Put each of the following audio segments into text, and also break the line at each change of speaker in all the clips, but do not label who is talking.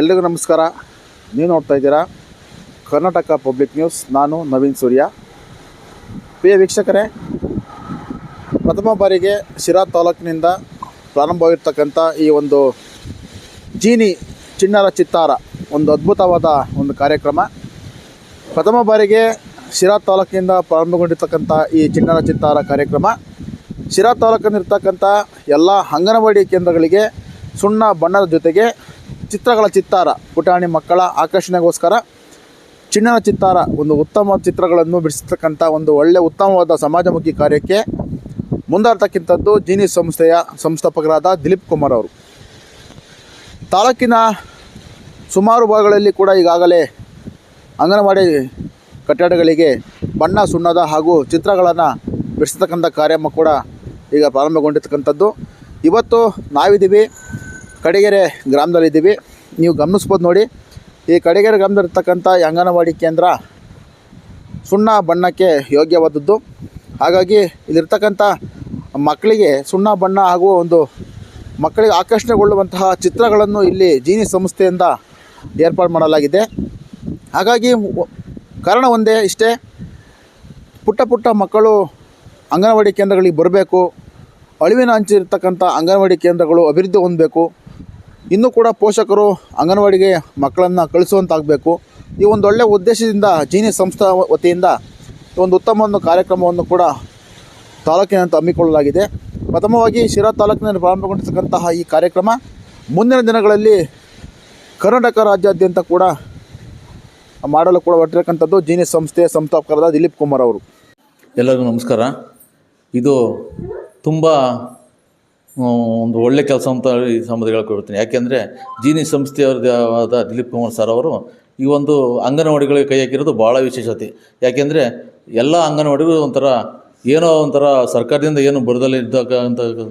ಎಲ್ರಿಗೂ ನಮಸ್ಕಾರ. ನೀವು ನೋಡ್ತಾ ಇದ್ದೀರಾ ಕರ್ನಾಟಕ ಪಬ್ಲಿಕ್ ನ್ಯೂಸ್ ನಾನು ನವೀನ್ ಸೂರ್ಯ. ಪ್ರಿಯ ವೀಕ್ಷಕರೇ, ಪ್ರಥಮ ಬಾರಿಗೆ ಶಿರಾ ತಾಲೂಕಿನಿಂದ ಪ್ರಾರಂಭವಾಗಿರ್ತಕ್ಕಂಥ ಈ ಒಂದು ಜೀನಿ ಚಿಣ್ಣರ ಚಿತ್ತಾರ, ಒಂದು ಅದ್ಭುತವಾದ ಒಂದು ಕಾರ್ಯಕ್ರಮ. ಪ್ರಥಮ ಬಾರಿಗೆ ಶಿರಾ ತಾಲೂಕಿನಿಂದ ಪ್ರಾರಂಭಗೊಂಡಿರ್ತಕ್ಕಂಥ ಈ ಚಿಣ್ಣರ ಚಿತ್ತಾರ ಕಾರ್ಯಕ್ರಮ. ಶಿರಾ ತಾಲೂಕಿನಲ್ಲಿರ್ತಕ್ಕಂಥ ಎಲ್ಲ ಅಂಗನವಾಡಿ ಕೇಂದ್ರಗಳಿಗೆ ಸುಣ್ಣ ಬಣ್ಣದ ಜೊತೆಗೆ ಚಿತ್ರಗಳ ಚಿತ್ತಾರ. ಪುಟಾಣಿ ಮಕ್ಕಳ ಆಕರ್ಷಣೆಗೋಸ್ಕರ ಚಿಣ್ಣನ ಚಿತ್ತಾರ, ಒಂದು ಉತ್ತಮ ಚಿತ್ರಗಳನ್ನು ಬಿಡಿಸ್ತಕ್ಕಂಥ ಒಂದು ಒಳ್ಳೆಯ ಉತ್ತಮವಾದ ಸಮಾಜಮುಖಿ ಕಾರ್ಯಕ್ಕೆ ಮುಂದಾಡ್ತಕ್ಕಂಥದ್ದು ಜೀನಿ ಸಂಸ್ಥೆಯ ಸಂಸ್ಥಾಪಕರಾದ ದಿಲೀಪ್ ಕುಮಾರ್ ಅವರು. ತಾಲೂಕಿನ ಸುಮಾರು ಭಾಗಗಳಲ್ಲಿ ಕೂಡ ಈಗಾಗಲೇ ಅಂಗನವಾಡಿ ಕಟ್ಟಡಗಳಿಗೆ ಬಣ್ಣ, ಸುಣ್ಣದ ಹಾಗೂ ಚಿತ್ರಗಳನ್ನು ಬಿಡಿಸ್ತಕ್ಕಂಥ ಕಾರ್ಯಕ್ರಮ ಕೂಡ ಈಗ ಪ್ರಾರಂಭಗೊಂಡಿರ್ತಕ್ಕಂಥದ್ದು. ಇವತ್ತು ನಾವಿದ್ದೀವಿ ಕಡಿಗೆರೆ ಗ್ರಾಮದಲ್ಲಿದ್ದೀವಿ ನೀವು ಗಮನಿಸ್ಬೋದು ನೋಡಿ. ಈ ಕಡೆಗೆರೆ ಗ್ರಾಮದಲ್ಲಿರ್ತಕ್ಕಂಥ ಈ ಅಂಗನವಾಡಿ ಕೇಂದ್ರ ಸುಣ್ಣ ಬಣ್ಣಕ್ಕೆ ಯೋಗ್ಯವಾದದ್ದು. ಹಾಗಾಗಿ ಇಲ್ಲಿರ್ತಕ್ಕಂಥ ಮಕ್ಕಳಿಗೆ ಸುಣ್ಣ ಬಣ್ಣ ಹಾಗೂ ಒಂದು ಮಕ್ಕಳಿಗೆ ಆಕರ್ಷಣೆಗೊಳ್ಳುವಂತಹ ಚಿತ್ರಗಳನ್ನು ಇಲ್ಲಿ ಜೀನಿ ಸಂಸ್ಥೆಯಿಂದ ಏರ್ಪಾಡು ಮಾಡಲಾಗಿದೆ. ಹಾಗಾಗಿ ಕಾರಣ ಒಂದೇ ಇಷ್ಟೇ. ಪುಟ್ಟ ಪುಟ್ಟ ಮಕ್ಕಳು ಅಂಗನವಾಡಿ ಕೇಂದ್ರಗಳಿಗೆ ಬರಬೇಕು. ಅಳಿವಿನ ಅಂಚಿರ್ತಕ್ಕಂಥ ಅಂಗನವಾಡಿ ಕೇಂದ್ರಗಳು ಅಭಿವೃದ್ಧಿ ಹೊಂದಬೇಕು. ಇನ್ನೂ ಕೂಡ ಪೋಷಕರು ಅಂಗನವಾಡಿಗೆ ಮಕ್ಕಳನ್ನು ಕಳಿಸುವಂತಾಗಬೇಕು. ಈ ಒಂದು ಒಳ್ಳೆಯ ಉದ್ದೇಶದಿಂದ ಜೀನಿ ಸಂಸ್ಥಾ ವತಿಯಿಂದ ಒಂದು ಉತ್ತಮ ಒಂದು ಕಾರ್ಯಕ್ರಮವನ್ನು ಕೂಡ ತಾಲೂಕಿನಂತ ಹಮ್ಮಿಕೊಳ್ಳಲಾಗಿದೆ. ಪ್ರಥಮವಾಗಿ ಶಿರಾ ತಾಲೂಕಿನಲ್ಲಿ ಪ್ರಾರಂಭಗೊಂಡಿರ್ತಕ್ಕಂತಹ ಈ ಕಾರ್ಯಕ್ರಮ ಮುಂದಿನ ದಿನಗಳಲ್ಲಿ ಕರ್ನಾಟಕ ರಾಜ್ಯಾದ್ಯಂತ ಕೂಡ ಮಾಡಲು ಕೂಡ ಹೊರಟಿರಕ್ಕಂಥದ್ದು ಜೀನಿ ಸಂಸ್ಥೆಯ ಸಂಸ್ಥಾಪಕರಾದ ದಿಲೀಪ್ ಕುಮಾರ್ ಅವರು.
ಎಲ್ಲರಿಗೂ ನಮಸ್ಕಾರ. ಇದು ತುಂಬ ಒಂದು ಒಳ್ಳೆ ಕೆಲಸ ಅಂತ ಈ ಸಂಬಂಧ ಹೇಳ್ಕೊಳ್ತೀನಿ ಯಾಕೆಂದರೆ ಜೀನಿ ಸಂಸ್ಥೆಯವರದಾದ ದಿಲೀಪ್ ಕುಮಾರ್ ಸರ್ ಅವರು ಈ ಒಂದು ಅಂಗನವಾಡಿಗಳಿಗೆ ಕೈ ಹಾಕಿರೋದು ಭಾಳ ವಿಶೇಷತೆ. ಯಾಕೆಂದರೆ ಎಲ್ಲ ಅಂಗನವಾಡಿಗಳು ಒಂಥರ ಏನೋ ಒಂಥರ ಸರ್ಕಾರದಿಂದ ಏನು ಬರದಲ್ಲಿ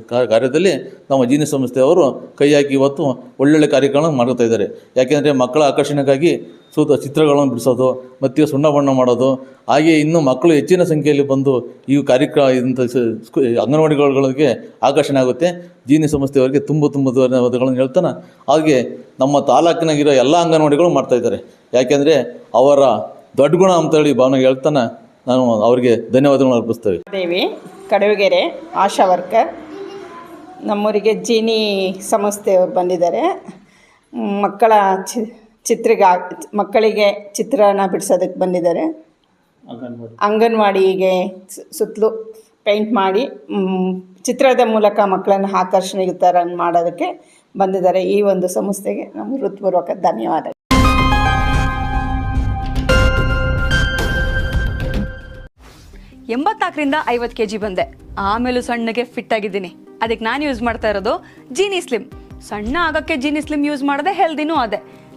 ಕಾ- ಕಾರ್ಯದಲ್ಲಿ ನಮ್ಮ ಜೀನಿ ಸಂಸ್ಥೆಯವರು ಕೈ ಹಾಕಿ ಇವತ್ತು ಒಳ್ಳೊಳ್ಳೆ ಕಾರ್ಯಕ್ರಮ ಮಾಡ್ತಾ ಇದ್ದಾರೆ. ಯಾಕೆಂದರೆ ಮಕ್ಕಳ ಆಕರ್ಷಣೆಗಾಗಿ ಸೂತ ಚಿತ್ರಗಳನ್ನು ಬಿಡಿಸೋದು, ಮತ್ತು ಸುಣ್ಣ ಬಣ್ಣ ಮಾಡೋದು. ಹಾಗೆ ಇನ್ನು ಮಕ್ಕಳು ಹೆಚ್ಚಿನ ಸಂಖ್ಯೆಯಲ್ಲಿ ಬಂದು ಈ ಕಾರ್ಯಕ್ರಮ ಇಂಥ ಸ್ಕೂ- ಅಂಗನವಾಡಿಗಳಿಗೆ ಆಕರ್ಷಣೆ ಆಗುತ್ತೆ. ಜೀನಿ ಸಂಸ್ಥೆಯವರಿಗೆ ತುಂಬ ತುಂಬ ಧನ್ಯವಾದಗಳನ್ನು ಹೇಳ್ತಾನೆ. ಹಾಗೆ ನಮ್ಮ ತಾಲೂಕಿನಾಗಿರೋ ಎಲ್ಲ ಅಂಗನವಾಡಿಗಳು ಮಾಡ್ತಾ ಇದ್ದಾರೆ. ಯಾಕೆಂದರೆ ಅವರ ದೊಡ್ಡ ಗುಣ ಅಂತೇಳಿ ಭಾವನೆ ಹೇಳ್ತಾನೆ. ನಾನು ಅವರಿಗೆ ಧನ್ಯವಾದಗಳನ್ನು ಅರ್ಪಿಸ್ತೇವೆ.
ದೇವಿ, ಕಡವಗೆರೆ, ಆಶಾ ವರ್ಕರ್, ನಮ್ಮೂರಿಗೆ ಜೀನಿ ಸಂಸ್ಥೆಯವರು ಬಂದಿದ್ದಾರೆ. ಮಕ್ಕಳ ಚಿತ್ರಿಗೆ ಮಕ್ಕಳಿಗೆ ಚಿತ್ರನ ಬಿಡಿಸೋದಕ್ಕೆ ಬಂದಿದ್ದಾರೆ. ಅಂಗನವಾಡಿಗೆ ಸು- ಸುತ್ತಲೂ ಪೇಂಟ್ ಮಾಡಿ ಚಿತ್ರದ ಮೂಲಕ ಮಕ್ಕಳನ್ನು ಆಕರ್ಷಣೆಗೆ ಥರ ಮಾಡೋದಕ್ಕೆ ಬಂದಿದ್ದಾರೆ ಈ ಒಂದು ಸಂಸ್ಥೆಗೆ. ನಮ್ಮ ಹೃತ್ಪೂರ್ವಕ ಧನ್ಯವಾದ.
ಎಂಬತ್ನಾಲ್ಕರಿಂದ ಐವತ್ತು ಕೆ ಜಿ ಬಂದೆ. ಆಮೇಲೂ ಸಣ್ಣಗೆ ಫಿಟ್ ಆಗಿದ್ದೀನಿ. ಅದಕ್ಕೆ ನಾನು ಯೂಸ್ ಮಾಡ್ತಾ ಇರೋದು ಜೀನಿ ಸ್ಲಿಮ್ ಸಣ್ಣ ಆಗೋಕ್ಕೆ ಜೀನಿ ಸ್ಲಿಮ್ ಯೂಸ್ ಮಾಡಿದೆ ಹೆಲ್ದಿನೂ ಅದೇ.